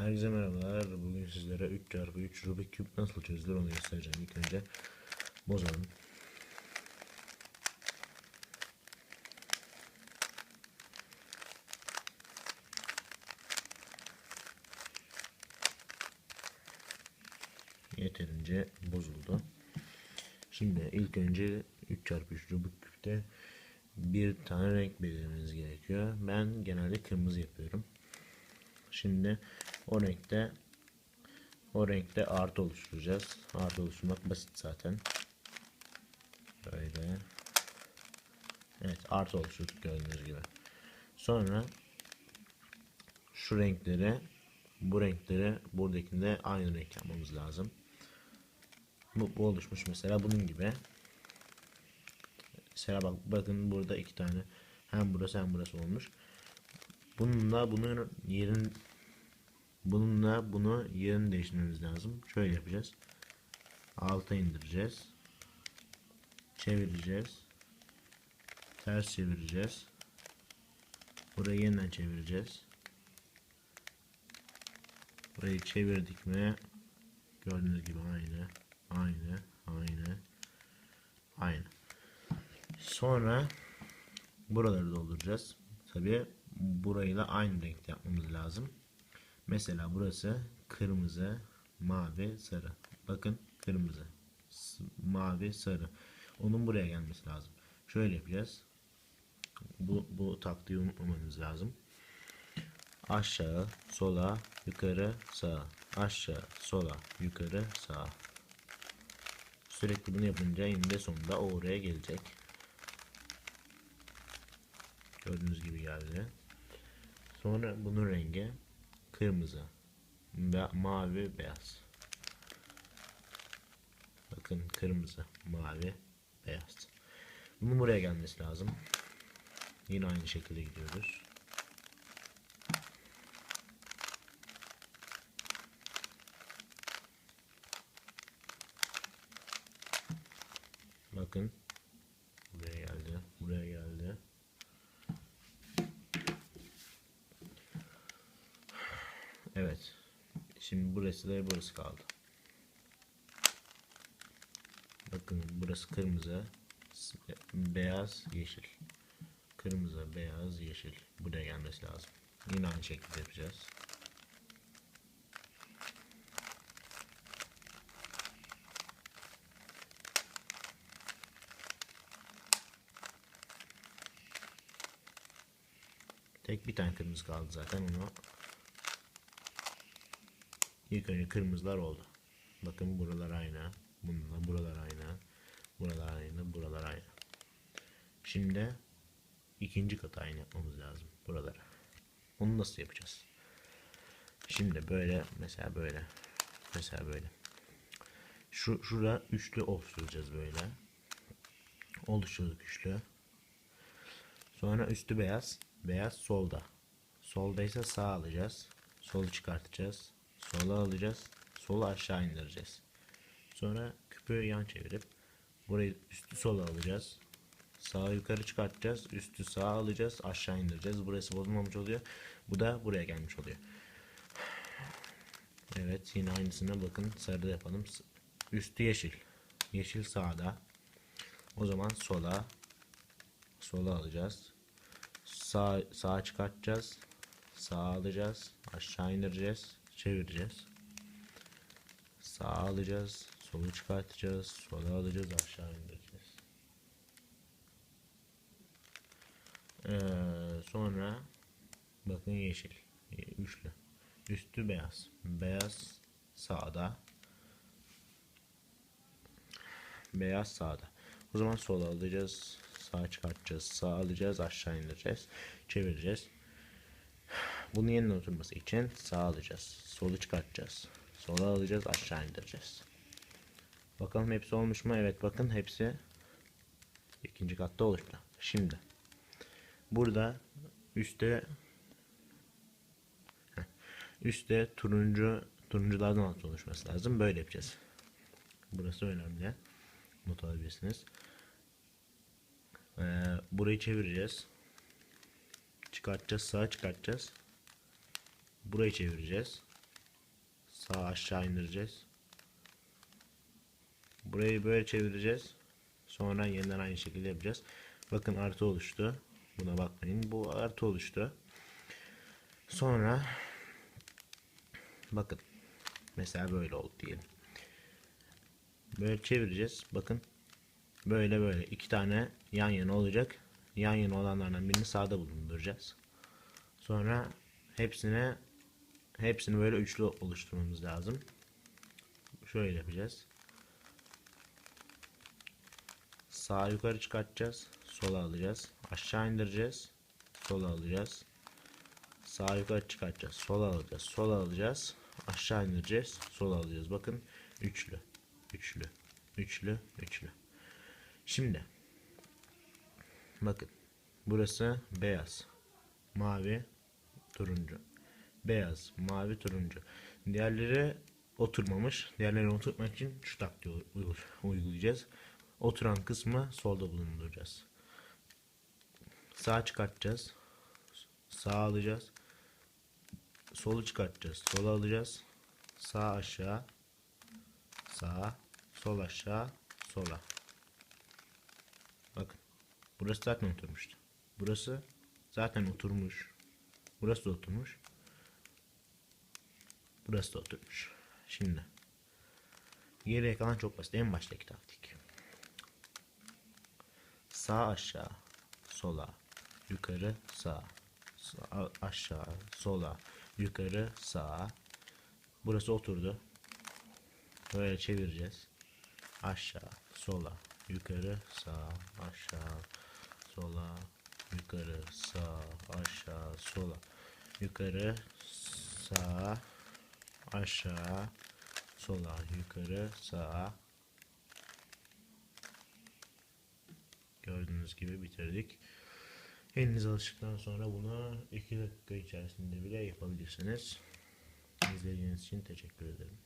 Herkese merhabalar. Bugün sizlere 3x3 Rubik Cube nasıl çözülür onu göstereceğim. İlk önce bozalım. Yeterince bozuldu. Şimdi ilk önce 3x3 Rubik Cube'de bir tane renk belirlemeniz gerekiyor. Ben genelde kırmızı yapıyorum. Şimdi o renkte o renkte artı oluşturacağız. Artı oluşturmak basit zaten. Böyle. Evet artı oluşturduk gördüğünüz gibi. Sonra şu renkleri bu renkleri buradakinde aynı renk yapmamız lazım. Bu, bu oluşmuş mesela bunun gibi. Mesela bak bakın burada iki tane hem burası hem burası olmuş. Bununla bunun yerin bununla bunu yerini değiştirmemiz lazım. Şöyle yapacağız. Alta indireceğiz. Çevireceğiz. Ters çevireceğiz. Burayı yeniden çevireceğiz. Burayı çevirdik mi gördüğünüz gibi aynı aynı aynı aynı. Sonra buraları dolduracağız. Tabi burayla aynı renkte yapmamız lazım. Mesela burası kırmızı, mavi, sarı. Bakın kırmızı, mavi, sarı. Onun buraya gelmesi lazım. Şöyle yapacağız. Bu, bu taktiği unutmamanız lazım. Aşağı, sola, yukarı, sağa. Aşağı, sola, yukarı, sağa. Sürekli bunu yapınca eninde sonunda o oraya gelecek. Gördüğünüz gibi geldi. Sonra bunun rengi kırmızı ve mavi beyaz. Bakın kırmızı, mavi, beyaz. Bunun buraya gelmesi lazım. Yine aynı şekilde gidiyoruz. Bakın buraya geldi, buraya geldi. Evet. Şimdi burası da burası kaldı. Bakın burası kırmızı, beyaz, yeşil. Kırmızı, beyaz, yeşil. Buraya gelmesi lazım. Yine aynı şekilde yapacağız. Tek bir tane kırmızı kaldı zaten onu İlk önce kırmızılar oldu. Bakın buralar aynı. Bununla buralar aynı. Buralar aynı. Buralar aynı. Şimdi ikinci katı aynı yapmamız lazım. Buralara. Onu nasıl yapacağız? Şimdi böyle mesela böyle. Mesela böyle. Şu şurada üçlü oluşturacağız böyle. Oluşturduk üçlü. Sonra üstü beyaz. Beyaz solda. Solda ise sağ alacağız. Solu çıkartacağız. Sola alacağız. Solu aşağı indireceğiz. Sonra küpü yan çevirip burayı üstü sola alacağız. Sağa yukarı çıkartacağız. Üstü sağa alacağız. Aşağı indireceğiz. Burası bozulmamış oluyor. Bu da buraya gelmiş oluyor. Evet yine aynısına bakın sarıda yapalım. Üstü yeşil. Yeşil sağda. O zaman sola sola alacağız. Sağ sağa çıkartacağız. Sağa alacağız. Aşağı indireceğiz çevireceğiz. Sağa alacağız. Solu çıkartacağız. Sola alacağız. Aşağı indireceğiz. Ee, sonra bakın yeşil. Üçlü. Üstü beyaz. Beyaz sağda. Beyaz sağda. O zaman sola alacağız. Sağa çıkartacağız. Sağa alacağız. Aşağı indireceğiz. Çevireceğiz. Bunun yeniden oturması için sağ alacağız. Solu çıkartacağız. Sola alacağız. Aşağı indireceğiz. Bakalım hepsi olmuş mu? Evet bakın hepsi ikinci katta oluştu. Şimdi burada üstte üstte turuncu turunculardan altı oluşması lazım. Böyle yapacağız. Burası önemli. Not alabilirsiniz. Ee, burayı çevireceğiz. Çıkartacağız. Sağa çıkartacağız. Burayı çevireceğiz. Sağ aşağı indireceğiz. Burayı böyle çevireceğiz. Sonra yeniden aynı şekilde yapacağız. Bakın artı oluştu. Buna bakmayın. Bu artı oluştu. Sonra bakın mesela böyle oldu diyelim. Böyle çevireceğiz. Bakın böyle böyle iki tane yan yana olacak. Yan yana olanlardan birini sağda bulunduracağız. Sonra hepsine hepsini böyle üçlü oluşturmamız lazım. Şöyle yapacağız. Sağ yukarı çıkartacağız. Sola alacağız. Aşağı indireceğiz. Sola alacağız. Sağ yukarı çıkartacağız. Sola alacağız. Sola alacağız. Aşağı indireceğiz. Sola alacağız. Bakın üçlü. Üçlü. Üçlü. Üçlü. Şimdi bakın burası beyaz. Mavi. Turuncu. Beyaz. Mavi. Turuncu. Diğerleri oturmamış. Diğerlerini oturtmak için şu taktiği uy- uygulayacağız. Oturan kısmı solda bulunduracağız. Sağ çıkartacağız. Sağ alacağız. Solu çıkartacağız. Sola alacağız. Sağ aşağı. Sağ. Sol aşağı. Sola. Bakın. Burası zaten oturmuştu. Burası zaten oturmuş. Burası da oturmuş. Burası da oturmuş. Şimdi. Geriye kalan çok basit. En baştaki taktik. Sağ aşağı. Sola. Yukarı sağ. Sağ, aşağı. Sola. Yukarı sağ. Burası oturdu. Böyle çevireceğiz. Aşağı. Sola. Yukarı sağ. Aşağı. Sola. Yukarı sağ. Aşağı. Sola. Yukarı sağ. Aşağı. Sola. Yukarı sağ. Gördüğünüz gibi bitirdik. Eliniz alıştıktan sonra bunu 2 dakika içerisinde bile yapabilirsiniz. İzlediğiniz için teşekkür ederim.